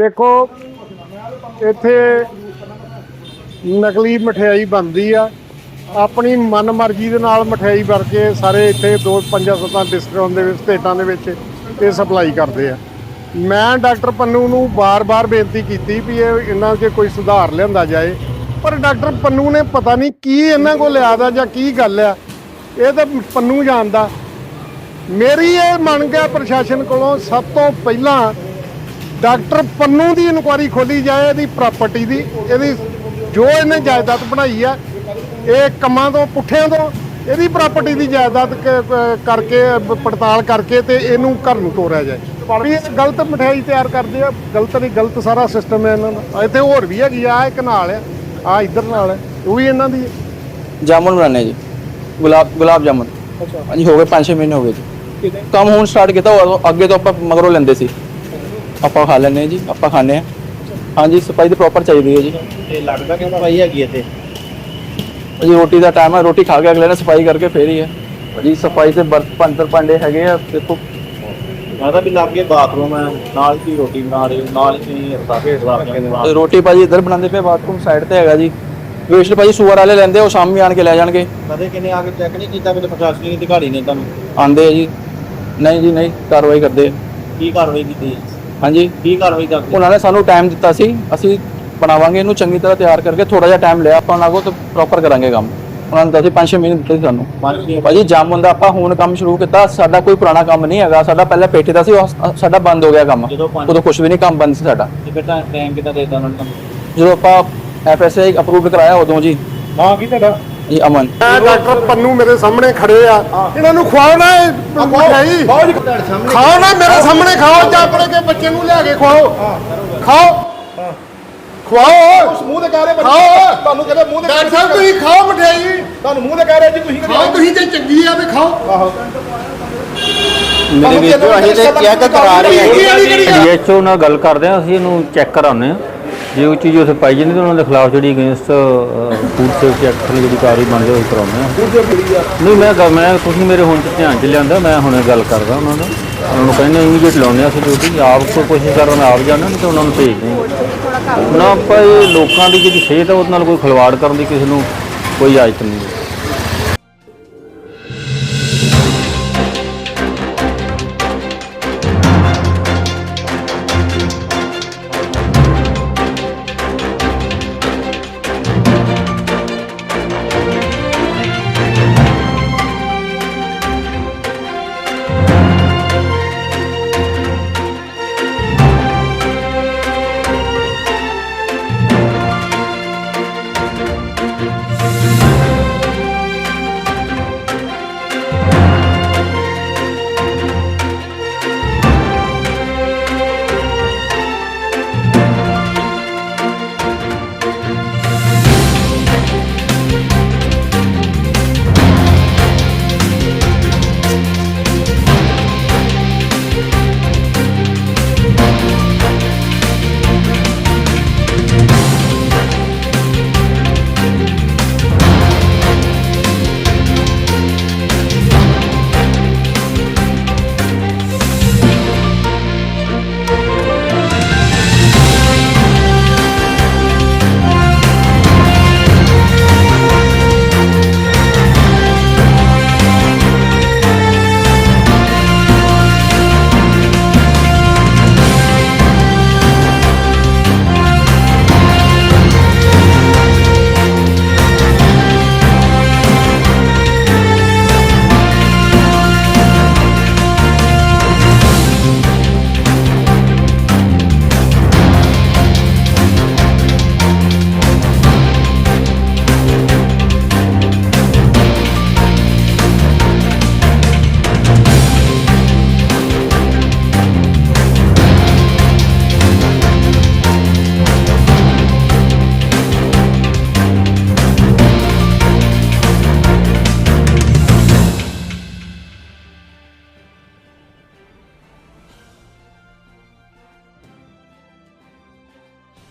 ਦੇਖੋ, ਇੱਥੇ ਨਕਲੀ ਮਠਿਆਈ ਬਣਦੀ ਆ। ਆਪਣੀ ਮਨਮਰਜ਼ੀ ਦੇ ਨਾਲ ਮਠਿਆਈ ਵਰ ਕੇ ਸਾਰੇ ਇੱਥੇ ਦੋ ਪੰਜਾਂ ਸੱਤਾਂ ਡਿਸਟ੍ਰਿਕਟਾਂ ਦੇ ਵਿੱਚ, ਸਟੇਟਾਂ ਦੇ ਵਿੱਚ ਇਹ ਸਪਲਾਈ ਕਰਦੇ ਆ। ਮੈਂ ਡਾਕਟਰ ਪੰਨੂ ਨੂੰ ਬਾਰ-ਬਾਰ ਬੇਨਤੀ ਕੀਤੀ ਵੀ ਇਹ ਇਹਨਾਂ 'ਚ ਕੋਈ ਸੁਧਾਰ ਲਿਆਂਦਾ ਜਾਏ। ਪਰ ਡਾਕਟਰ ਪੰਨੂ ਨੇ ਪਤਾ ਨਹੀਂ ਕੀ ਇਹਨਾਂ ਕੋਲ ਲਿਆਦਾ ਜਾਂ ਕੀ ਗੱਲ ਆ। ਇਹ ਤਾਂ ਪੰਨੂ ਜਾਣਦਾ। ਮੇਰੀ ਇਹ ਮੰਗ ਹੈ ਪ੍ਰਸ਼ਾਸਨ ਕੋਲੋਂ ਸਭ ਤੋਂ ਪਹਿਲਾਂ ਡਾਕਟਰ ਪੰਨੂ ਦੀ ਇਨਕੁਆਰੀ ਖੋਲੀ ਜਾਏ ਇਹਦੀ ਪ੍ਰਾਪਰਟੀ ਦੀ ਇਹਦੀ ਜੋ ਇਹਨੇ ਜਾਇਦਾਦ ਬਣਾਈ ਆ ਇਹ ਕੰਮਾਂ ਤੋਂ ਪੁੱਠਿਆਂ ਤੋਂ ਇਹਦੀ ਪ੍ਰਾਪਰਟੀ ਦੀ ਜਾਇਦਾਦ ਕਰਕੇ ਪੜਤਾਲ ਕਰਕੇ ਤੇ ਇਹਨੂੰ ਘਰ ਨੂੰ ਤੋਰਿਆ ਜਾਏ। ਵੀ ਇਹ ਗਲਤ ਮਠਿਆਈ ਤਿਆਰ ਕਰਦੇ ਆ ਗਲਤ ਨਹੀਂ ਗਲਤ ਸਾਰਾ ਸਿਸਟਮ ਹੈ ਇਹਨਾਂ ਦਾ। ਇੱਥੇ ਹੋਰ ਵੀ ਹੈਗੀ ਆ ਇੱਕ ਨਾਲ ਆ ਆ ਇੱਧਰ ਨਾਲ ਹੈ ਉਹ ਵੀ ਇਹਨਾਂ ਦੀ ਜਾਮੁਨ ਬਣਾਉਣੇ ਜੀ। ਗੁਲਾਬ ਗੁਲਾਬ ਜਾਮੁਨ। ਅੱਛਾ। ਹਾਂਜੀ ਹੋ ਗਏ 5-6 ਮਹੀਨੇ ਹੋ ਗਏ ਜੀ। ਕੰਮ ਹੁਣ ਸਟਾਰਟ ਕੀਤਾ ਅੱਗੇ ਤੋਂ ਆਪਾਂ ਮਗਰੋਂ ਲੈਂਦੇ ਸੀ। ਆਪਾਂ ਖਾ ਹਾਂ ਜੀ ਆਪਾਂ ਖਾਂਦੇ ਹਾਂ। ਹਾਂਜੀ ਸਫ਼ਾਈ ਤੇ ਪ੍ਰੋਪਰ ਚਾਹੀਦੀ ਹੈ ਜੀ। ਤੇ ਲੱਗਦਾ ਕਿ ਸਫ਼ਾਈ ਹੈਗੀ ਇੱਥੇ? ਜੀ ਰੋਟੀ ਦਾ ਟਾਈਮ ਹੈ ਰੋਟੀ ਖਾ ਕੇ ਅਗਲੇ ਨੇ ਸਫ਼ਾਈ ਕਰਕੇ ਫੇਰ ਹੀ ਹੈ। ਜੀ ਸਫ਼ਾਈ ਤੇ ਬਰਤ ਪੰਦਰ ਭਾਂਡੇ ਹੈਗੇ ਆ ਦੇਖੋ। ਲੱਗਦਾ ਵੀ ਲਾਗੇ ਬਾਥਰੂਮ ਹੈ ਨਾਲ ਹੀ ਰੋਟੀ ਬਣਾ ਰਹੇ ਨਾਲ ਹੀ ਤੁਸੀਂ ਰਸਾ ਖੇਡ ਤੇ ਰੋਟੀ ਭਾਜੀ ਇੱਧਰ ਬਣਾਉਂਦੇ ਪਏ ਬਾਥਰੂਮ ਸਾਈਡ ਤੇ ਹੈਗਾ ਜੀ। ਵੇਸਟ ਭਾਜੀ ਸੂਅਰ ਵਾਲੇ ਲੈਂਦੇ ਉਹ ਸ਼ਾਮੀ ਆਣ ਕੇ ਲੈ ਜਾਣਗੇ। ਕਦੇ ਕਿਨੇ ਆ ਕੇ ਚੈੱਕ ਨਹੀਂ ਕੀਤਾ ਕਿ ਪ੍ਰਸ਼ਾਸਨਿਕ ਅਧਿਕਾਰੀ ਨੇ ਤੁਹਾਨੂੰ। ਆਂਦੇ ਆ ਜੀ। ਨਹੀਂ ਜੀ ਨਹੀਂ ਕਾਰਵਾਈ ਕਰਦੇ ਆ। ਕੀ ਕਾਰਵਾਈ ਕੀਤੀ? ਹਾਂਜੀ। ਕੀ ਕਾਰਵਾਈ ਕਰਦੇ ਉਹਨਾਂ ਨੇ ਸਾਨੂੰ ਟਾਈਮ ਦਿੱਤਾ ਸੀ। ਅਸੀਂ ਬਣਾਵਾਂਗੇ ਇਹਨੂੰ ਚੰਗੀ ਤਰ੍ਹਾਂ ਤਿਆਰ ਕਰਕੇ ਥੋੜਾ ਜਿਹਾ ਟਾਈਮ ਲਿਆ ਆਪਾਂ ਕੋਲ ਤੇ ਪ੍ਰੋਪਰ ਕਰਾਂਗੇ ਕੰਮ। ਉਹਨਾਂ ਨੇ ਦੱਸੀ 5-6 ਮਹੀਨੇ ਦਿੱਤੇ ਸੀ ਸਾਨੂੰ। ਪੰਜ ਛੇ ਭਾਜੀ ਜਾਮੁਨ ਦਾ ਆਪਾਂ ਹੁਣ ਕੰਮ ਸ਼ੁਰੂ ਕੀਤਾ ਸਾਡਾ ਕੋਈ ਪੁਰਾਣਾ ਕੰਮ ਨਹੀਂ ਹੈਗਾ। ਸਾਡਾ ਪਹਿਲਾਂ ਪੇਟੇ ਦਾ ਸੀ ਉਹ ਸ- ਸਾਡਾ ਬੰਦ ਹੋ ਗਿਆ ਕੰਮ। ਜਦੋਂ ਪੰਜ ਉਦੋਂ ਕੁਝ ਵੀ ਨਹੀਂ ਕੰਮ ਬੰਦ ਸੀ ਸਾਡਾ। ਤੇ ਫਿਰ ਤਾਂ ਟਾਈਮ ਕਿਤਾ ਦੇਤਾ ਉਹਨਾਂ ਨੇ ਤੁਹਾਨੂੰ ਜਦੋਂ ਆਪਾਂ ਐਫਐਸਆਈ ਅਪਰੂਵਡ ਕਰਾਇਆ ਉਦੋਂ ਜੀ। ਹਾਂ ਕੀ ਤੁਹਾਡਾ? ਜੀ ਅਮਨ। ਮੈਂ ਡਾਕਟਰ ਪੰਨੂ ਮੇਰੇ ਸਾਹਮਣੇ ਖੜੇ ਆ। ਇਹਨਾਂ ਨੂੰ ਖਵਾਓ ਨਾ ਇਹ ਮਠਿਆਈ ਖਾਓ ਨਾ ਮੇਰੇ ਸਾਹਮਣੇ ਖਾਓ ਜਾਂ ਆਪਣੇ ਕੇ ਬੱਚੇ ਨੂੰ ਲਿਆ ਕੇ ਖਵਾਓ। ਖਾਓ। ਖਵਾਓ। ਮੂੰਹ ਤੇ ਕਹਿ ਰਹੇ ਬੱਚੇ। ਤੁਹਾਨੂੰ ਕਹਿੰਦੇ ਮੂੰਹ ਤੇ ਡਾਕਟਰ ਸਾਹਿਬ ਤੁਸੀਂ ਖਾਓ ਮਠਿਆਈ। ਤੁਹਾਨੂੰ ਮੂੰਹ ਤੇ ਕਹਿ ਰਹੇ ਜੀ ਤੁਸੀਂ ਖਾਓ। ਤੁਸੀਂ ਤੇ ਚੰਗੀ ਆ ਤੇ ਖਾਓ। ਮੇਰੇ ਵੀਰ ਜੋ ਅਸੀਂ ਤੇ ਚੈੱਕ ਕਰਾ ਰਹੇ ਹਾਂ ਡੀਐਚਓ ਨਾਲ ਗੱਲ ਕਰਦੇ ਆ ਅਸੀਂ ਇਹਨੂੰ ਚੈੱਕ ਕਰਾਉਂਦੇ ਆ। ਜੇ ਉਹ ਚੀਜ਼ ਉੱਥੇ ਪਾਈ ਜਾਂਦੀ ਤਾਂ ਉਹਨਾਂ ਦੇ ਖਿਲਾਫ ਜਿਹੜੀ ਅਗੇਂਸਟ ਫੂਡ ਸੇਫਟੀ ਐਕਟ ਥੱਲੇ ਜਿਹੜੀ ਕਾਰਵਾਈ ਬਣਦੀ ਉਹ ਕਰਾਉਂਦੇ ਆ। ਨਹੀਂ ਮੈਂ ਮੈਂ ਤੁਸੀਂ ਮੇਰੇ ਹੁਣ ਚ ਧਿਆਨ ਚ ਲਿਆਂਦਾ ਮੈਂ ਹੁਣੇ ਗੱਲ ਕਰਦਾ ਉਹਨਾਂ ਨਾਲ ਉਹਨਾਂ ਨੂੰ ਕਹਿੰਦੇ ਇਮੀਡੀਏਟ ਲਾਉਂਦੇ ਆ ਅਸੀਂ ਡਿਊਟੀ ਆਪ ਕੋਈ ਕੋਸ਼ਿਸ਼ ਕਰਨ ਆਪ ਜਾਣਾ ਨਹੀਂ ਤਾਂ ਉਹਨਾਂ ਨੂੰ ਭੇਜਦੇ ਆ ਨਾ ਆਪਾਂ ਇਹ ਲੋਕਾਂ ਦੀ ਜਿਹੜੀ ਸਿਹਤ ਹੈ ਉਹਦੇ ਨਾਲ ਕੋਈ ਖਿਲਵਾੜ ਕਰਨ ਦੀ ਕਿਸੇ ਨੂੰ ਕੋਈ ਇਜਾਜ਼ਤ ਨਹੀਂ।